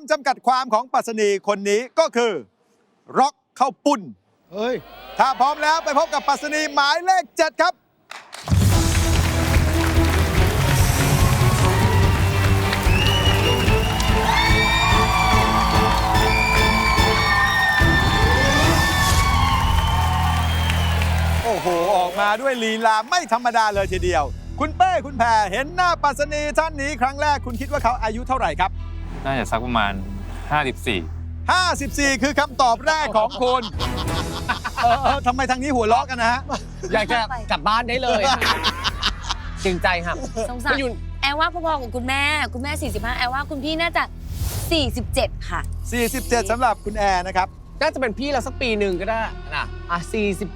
ำจำกัดความของปรัสนีคนนี้ก็คือร็อกเข้าปุ้น เฮ้ย ถ้าพร้อมแล้วไปพบกับปรัสนีหมายเลข7ครับ โอ้โห ออกมาด้วยลีลาไม่ธรรมดาเลยทีเดียว คุณเป้ คุณแพรเห็นหน้าปรัสนีท่านนี้ครั้งแรกคุณคิดว่าเขาอายุเท่าไหร่ครับ น่าจะสักประมาณ 54 54 คือคำตอบแรกของคุณ เออเออทำไมทางนี้หัวเราะกันนะฮะ อยากจะกลับบ้านได้เลยอะจริงใจครับ สงสารก็อยู่ แอลว่าพอๆกับคุณแม่ คุณแม่ 45 แอลว่าคุณพี่น่าจะ 47 ค่ะ 47สำหรับคุณแอร์นะครับ น่าจะเป็นพี่เราสักปีหนึ่งก็ได้นะอะ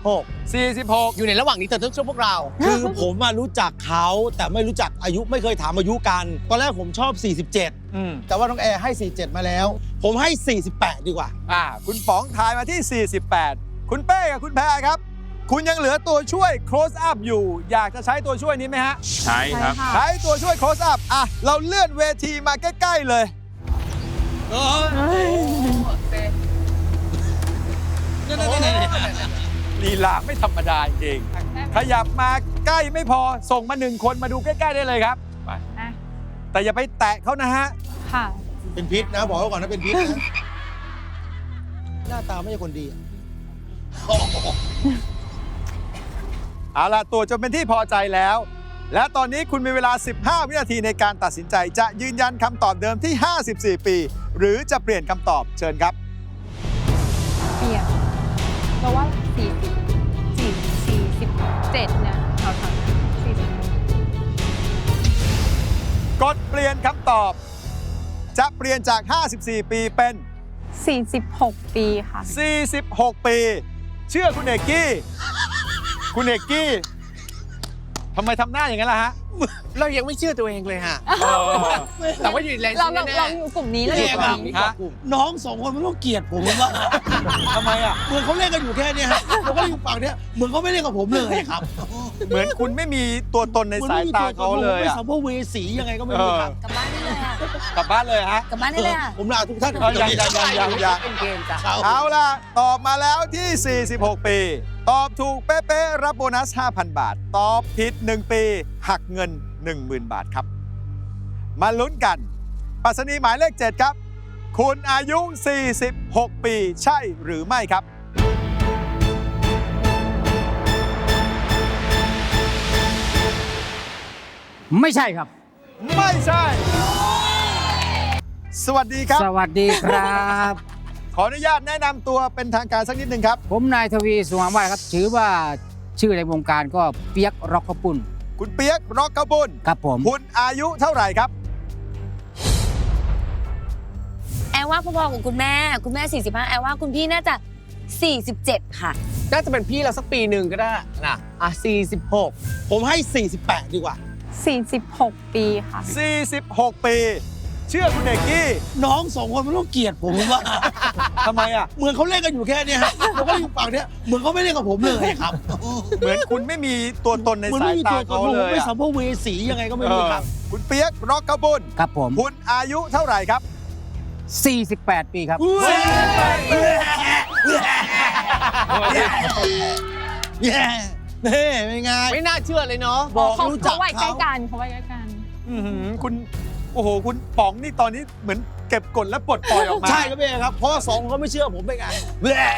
46 46 อยู่ในระหว่างนี้เธอต้องช่วยพวกเรา คือผมอะรู้จักเขาแต่ไม่รู้จักอายุไม่เคยถามอายุกัน ตอนแรกผมชอบ 47 อืมแต่ว่าน้องแอร์ให้ 47 มาแล้ว ผมให้ 48 ดีกว่า อ่า คุณป๋องทายมาที่ 48 คุณเป้กับคุณแพรครับ คุณยังเหลือตัวช่วย close up อยู่ อยากจะใช้ตัวช่วยนี้ไหมฮะ ใช่ครับ ใช้ตัวช่วย close up อะ เราเลื่อนเวทีมาใกล้ ๆ เลยลี ลาไม่ธรรมดาจริงขยับมาใกล้ไม่พอส่งมาหนึ่งคนมาดูใกล้ๆได้เลยครับไปแต่อย่าไปแตะเขานะฮะค่ะ เป็นพิษนะ บอกไว้ก่อนนะเป็นพิษนะหน้าตาไม่ใช่คนดีอะเอาล่ะตัวจนเป็นที่พอใจแล้ว และตอนนี้คุณมีเวลา 15 วินาทีในการตัดสินใจ จะยืนยันคำตอบเดิมที่ 54 ปี หรือจะเปลี่ยนคำตอบเชิญครับ เปลี่ยนเพราะว่าสี่สิบ 47เนี่ยกดเปลี่ยนคำตอบ จะเปลี่ยนจาก 54 ปีเป็น 46 ปีค่ะ 46 ปี เชื่อคุณเอกกี้ คุณเอกกี้ ทำไมทำหน้าอย่างนั้นล่ะฮะ เรายังไม่เชื่อตัวเองเลยฮะแต่ว่าอยู่ในแรงเราแน่เราเราอยู่กลุ่มนี้เราอเนี่ยู่ยกคลุ่รับมนี้ฮะน้องสองคนมันต้องเกลียดผมว่าทำไมอะเหมือนเขาเล่นกันอยู่แค่เนี้ยฮะผมก็อยู่ฝั่งเนี้ยเหมือนเขาไม่เล่นกับผมเลยครับ เหมือนคุณไม่มีตัวตนในสายตาเขาเลยไม่อะสัมภเวสียังไงก็ไม่รู้ครับกลับบ้านได้เลยค่ะกลับบ้านเลยฮะกลับบ้านได้เลยค่ะผมลาทุกท่านเออยังยังยังยังยังเป็นเกมจ้ะครับเอาล่ะตอบมาแล้วที่ 46 ปี ตอบถูกเป๊ะๆรับโบนัส 5,000 บาท ตอบผิด 1 ปี หักเงิน 10,000 บาทครับ มาลุ้นกันปรัสนีหมายเลข 7 ครับ คุณอายุ 46 ปี ใช่หรือไม่ครับ ไม่ใช่ครับ ไม่ใช่ สวัสดีครับ สวัสดีครับ ขออนุญาตแนะนำตัวเป็นทางการสักนิดหนึ่งครับ ผมนายทวีสุวรรณวาดครับถือว่าชื่อในวงการก็เปียกร็อกข้าวปุ้นคุณเปียกร็อกกระบุญครับผม คุณอายุเท่าไหร่ครับ แอลว่าพอๆกับคุณแม่ คุณแม่ 45 แอลว่าคุณพี่น่าจะ 47 ค่ะ น่าจะเป็นพี่เราสักปีหนึ่งก็ได้นะอะ46 ผมให้ 48 ดีกว่าสี่สิบหกปีค่ะ 46 ปี เชื่อคุณเอกกี้ น้องสองคนมันต้องเกลียดผมว่า ทำไมอะ เหมือนเขาเล่นกันอยู่แค่เนี้ยฮะผมก็อยู่ฝั่งเนี้ยเหมือนเขาไม่เล่นกับผมเลยครับเหมือนคุณไม่มีตัวตนในเหมือนสาไม่ยมีตาตัวตเขานผมเลยไม่อะสัมภเวสียังไงก็ไม่เอรู้อครับคุณเปียกร็อกกระบุญครับผม คุณอายุเท่าไหร่ครับ 48 ปีครับแย่เฮ้เป็นไง ไม่น่าเชื่อเลยเนาะ บอกเขารู้จักเขาไว้ใกล้เขา กันเขาไว้ใกล้กัน อื้อหือคุณ โอ้โห คุณป๋องนี่ตอนนี้เหมือนเก็บกดและปลดปล่อยออกมา ใช่ครับพี่ครับเพราะว่าสองคนเขาไม่เชื่อผมเป็นไงแย่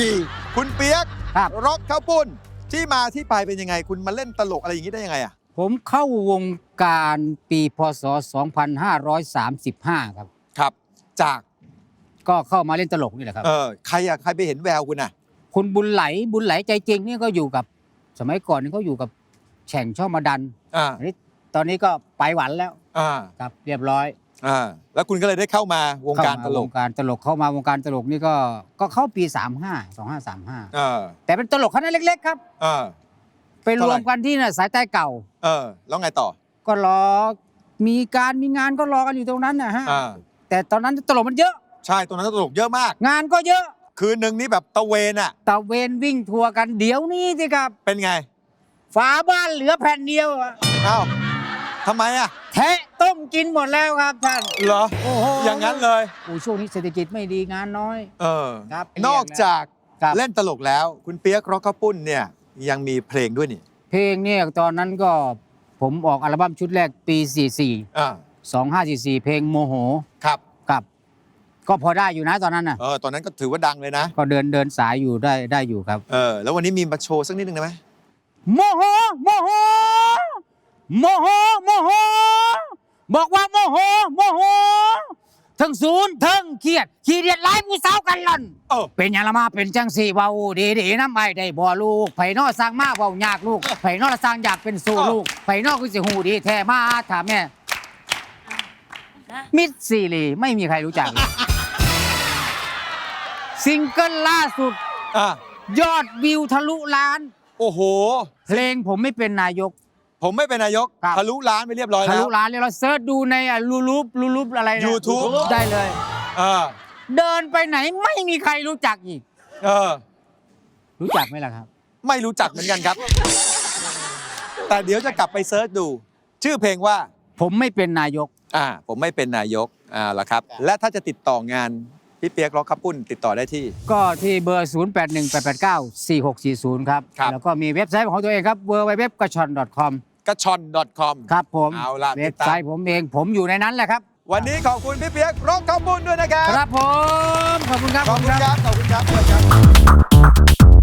ดี คุณเปียกครับ ร็อกข้าวปุ้นที่มาที่ไปเป็นยังไง คุณมาเล่นตลกอะไรอย่างนี้ได้ยังไงอะผมเข้าวงการปีพศ 2535 ครับ ครับ จากก็เข้ามาเล่นตลกนี่แหละครับ เออใครอะใครไปเห็นแววคุณอะ คุณบุญไหลบุญไหลใจจริงนี่ก็อยู่กับสมัยก่อนนี่เขาอยู่กับแฉ่งช่อมาดันอ่า อันนี้ตอนนี้ก็ไปหวันแล้ว อ่าครับเรียบร้อยอ่าแล้วคุณก็เลยได้เข้ามาวงการตเข้มลวกงการตลกเข้ามาวงการตลกนี่ก็ก็เข้าปี 35 2535 เออแต่เป็นตลกคณะเล็กๆครับ เออ ไปรวมกันที่น่ะสายใต้เก่า เออ แล้วไงต่อก็รอมีการมีงานก็รอกันอยู่ตรงนั้นนะฮะอ่าแต่ตอนนั้นตลกมันเยอะ ใช่ตรงนั้นตลกเยอะมาก งานก็เยอะคืนหนึ่งนี่แบบตะเวนอะ ตะเวนวิ่งทัวร์กันเดี๋ยวนี้สิครับ เป็นไงฝาบ้านเหลือแผ่นเดียวอะอ้าว ทำไมอะ แทะต้มกินหมดแล้วครับท่าน เหรอ โอ้โห อย่างนั้นเลย โอ้ช่วงนี้เศรษฐกิจไม่ดีงานน้อย เออ ครับนอกจากครับ เล่นตลกแล้ว คุณเปียกร็อกข้าวปุ้นเนี่ยยังมีเพลงด้วยนี่เพลงเนี่ยตอนนั้นก็ผมออกอัลบั้มชุดแรกปี 44 อ่า2544 เพลงโมโหครับ กับ ก็พอได้อยู่นะตอนนั้นน่ะ เออ ตอนนั้นก็ถือว่าดังเลยนะ ก็เดินเดินสายอยู่ได้ได้อยู่ครับ เออ แล้ววันนี้มีมาโชว์สักนิดนึงได้ไหมโมโหโมโห โมโหโมโหบอกว่าโมโหโมโหทั้งศูนย์ทั้งเครียดขี้เดียดไล่ผู้สาวกันหล่อนเออ เป็นหยังละมาเป็นจังสี่เบาดีดีน้ำไม่ได้บ่ลูกไผนอสร้างมาเบายากลูกไผนอสร้างอยากเป็นสู่ลูกไผนอคือสิหูดีแท้มาถามแม่มิดซีรีไม่มีใครรู้จักเลยซิงเกิลล่าสุด อะยอดวิวทะลุล้าน โอ้โห เพลงผมไม่เป็นนายก ผมไม่เป็นนายกครับ ทะลุล้านไปเรียบร้อยทะแล้ลุวล้านเลยเราเซิร์ชดูในลูลูปลูลูปอะไรนะ YouTube ได้เลย เออเดินไปไหนไม่มีใครรู้จักอีก เออ รู้จักไหมล่ะครับ ไม่รู้จักเหมือนกันครับ แต่เดี๋ยวจะกลับไปเซิร์ชดู ชื่อเพลงว่า ผมไม่เป็นนายก อ่า ผมไม่เป็นนายกอ่าละครับ และถ้าจะติดต่องาน พี่เปียกร็อกข้าวปุ้นติดต่อได้ที่ ก็ที่เบอร์ 0 8 1 8 8 9 4 6 4 0 ครับ ครับ แล้วก็มีเว็บไซต์ของตัวเองครับ w w w g a c h o n c o m กระชอน .com ครับผมเอาล่ะเว็บติดตามไซต์ผมเองผมอยู่ในนั้นแหละครับ วันนี้ขอบคุณพี่เปียกร็อกข้าวปุ้นด้วยนะครับ ครับผม ขอบคุณครับ ขอบคุณผมครับ ขอบคุณครับขอบคุณครับ